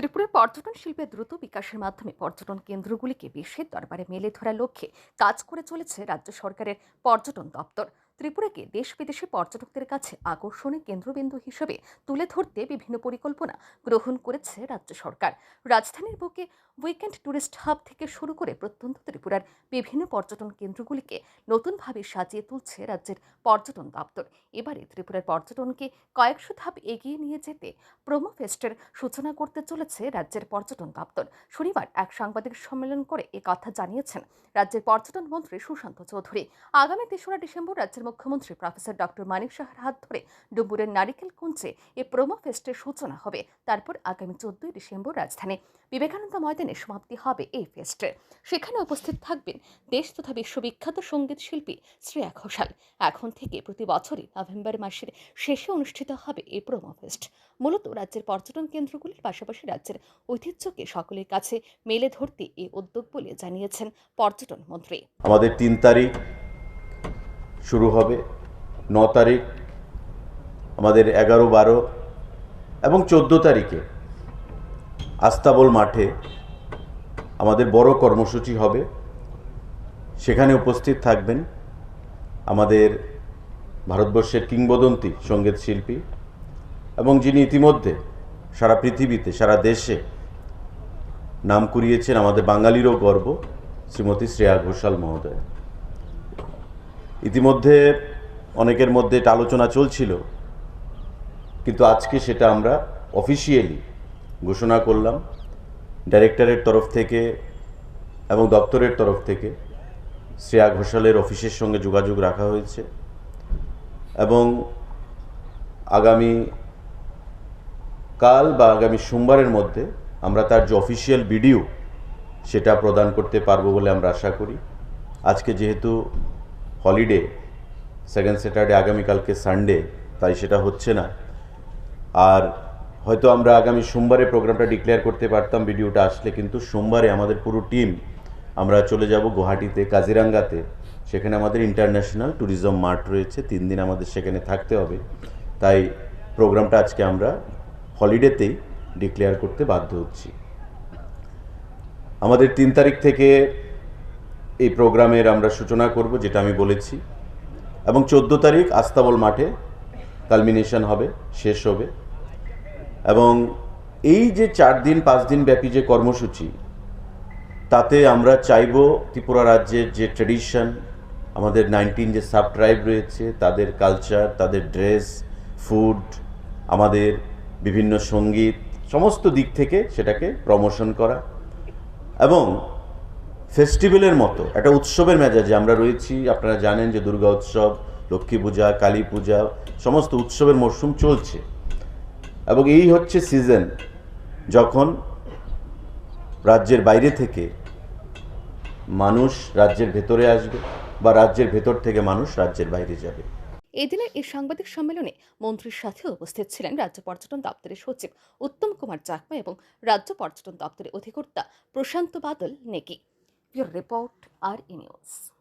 ত্রিপুরার পর্যটন শিল্পের দ্রুত বিকাশের মাধ্যমে পর্যটন কেন্দ্রগুলিকে বিশ্বের দরবারে মেলে ধরার লক্ষ্যে কাজ করে চলেছে রাজ্য সরকারের পর্যটন দপ্তর। ত্রিপুরাকে দেশ বিদেশে পর্যটকদের কাছে আকর্ষণের কেন্দ্রবিন্দু হিসেবে তুলে ধরতে বিভিন্ন পরিকল্পনা গ্রহণ করেছে রাজ্য সরকার। রাজধানীর বুকে উইকেন্ড ট্যুরিস্ট হাব থেকে শুরু করে প্রত্যন্ত ত্রিপুরার বিভিন্ন পর্যটন কেন্দ্রগুলিকে নতুনভাবে সাজিয়ে তুলছে রাজ্যের পর্যটন দপ্তর। এবারে ত্রিপুরার পর্যটনকে কয়েকশো ধাপ এগিয়ে নিয়ে যেতে প্রোমো ফেস্টের সূচনা করতে চলেছে রাজ্যের পর্যটন দপ্তর। শনিবার এক সাংবাদিক সম্মেলন করে এ কথা জানিয়েছেন রাজ্যের পর্যটন মন্ত্রী সুশান্ত চৌধুরী। আগামী তেসরা ডিসেম্বর রাজ্যের মুখ্যমন্ত্রী প্রফেসর ডক্টর মানিক সাহার হাত ধরে ডুম্বুরের নারিকেল কুঞ্চে এ প্রোমো ফেস্টের সূচনা হবে। তারপর আগামী চোদ্দই ডিসেম্বর রাজধানী বিবেকানন্দ ময়দানে সমাপ্তি হবে এই ফেস্টের সেখানে উপস্থিত থাকবেন দেশ তথা বিশ্ববিখ্যাত সংগীত শিল্পী শ্রেয়া ঘোষাল। এখন থেকে প্রতি বছরই নভেম্বর মাসের শেষে অনুষ্ঠিত হবে এই প্রোমো ফেস্ট। মূলত রাজ্যের পর্যটন কেন্দ্রগুলির পাশাপাশি রাজ্যের ঐতিহ্যকে সকলের কাছে মেলে ধরতে এই উদ্যোগ বলে জানিয়েছেন পর্যটন মন্ত্রী। আমাদের তিন তারিখ শুরু হবে ন তারিখ, আমাদের এগারো বারো এবং চোদ্দ তারিখে আস্তাবল মাঠে আমাদের বড় কর্মসূচি হবে। সেখানে উপস্থিত থাকবেন আমাদের ভারতবর্ষের কিংবদন্তি সংগীত শিল্পী এবং যিনি ইতিমধ্যে সারা পৃথিবীতে, সারা দেশে নাম কুড়িয়েছেন আমাদের বাঙালিরও গর্ব, শ্রীমতী শ্রেয়া ঘোষাল মহোদয়। ইতিমধ্যে অনেকের মধ্যে এটা আলোচনা চলছিল, কিন্তু আজকে সেটা আমরা অফিসিয়ালি ঘোষণা করলাম ডাইরেক্টরের তরফ থেকে এবং দপ্তরের তরফ থেকে শ্রেয়া ঘোষালের অফিসের সঙ্গে যোগাযোগ রাখা হয়েছে এবং আগামী কাল বা আগামী সোমবারের মধ্যে আমরা তার যে অফিসিয়াল ভিডিও সেটা প্রদান করতে পারব বলে আমরা আশা করি। আজকে যেহেতু হলিডে, সেকেন্ড স্যাটারডে আগামীকালকে সানডে, তাই সেটা হচ্ছে না। আর হয়তো আমরা আগামী সোমবারে প্রোগ্রামটা ডিক্লেয়ার করতে পারতাম, ভিডিওটা আসলে, কিন্তু সোমবারে আমাদের পুরো টিম, আমরা চলে যাব গুয়াহাটিতে, কাজিরাঙ্গাতে। সেখানে আমাদের ইন্টারন্যাশনাল ট্যুরিজম মার্ট রয়েছে, তিন দিন আমাদের সেখানে থাকতে হবে। তাই প্রোগ্রামটা আজকে আমরা হলিডেতেই ডিক্লেয়ার করতে বাধ্য হচ্ছি। আমাদের তিন তারিখ থেকে এই প্রোগ্রামের আমরা সূচনা করব, যেটা আমি বলেছি। এবং চোদ্দ তারিখ আস্তাবল মাঠে কালমিনেশন হবে, শেষ হবে। এবং এই যে চার দিন, পাঁচ দিন ব্যাপী যে কর্মসূচি, তাতে আমরা চাইব ত্রিপুরা রাজ্যের যে ট্রেডিশন আমাদের নাইনটিন যে সাব ট্রাইব রয়েছে, তাদের কালচার তাদের ড্রেস ফুড আমাদের বিভিন্ন সংগীত, সমস্ত দিক থেকে সেটাকে প্রমোশন করা। এবং ফেস্টিভ্যালের মতো, একটা উৎসবের মেজাজে আমরা রয়েছি। আপনারা জানেন যে দুর্গা উৎসব, লক্ষ্মী পূজা, কালী পূজা, সমস্ত উৎসবের মরশুম চলছে। এবং এই হচ্ছে সিজন যখন রাজ্যের বাইরে থেকে মানুষ রাজ্যের ভেতরে আসবে বা রাজ্যের ভেতর থেকে মানুষ রাজ্যের বাইরে যাবে। এদিনের এই সাংবাদিক সম্মেলনে মন্ত্রীর সাথে উপস্থিত ছিলেন রাজ্য পর্যটন দপ্তরের সচিব উত্তম কুমার চাকমা এবং রাজ্য পর্যটন দপ্তরের অধিকর্তা প্রশান্ত বাদল নেকি। your report or in use.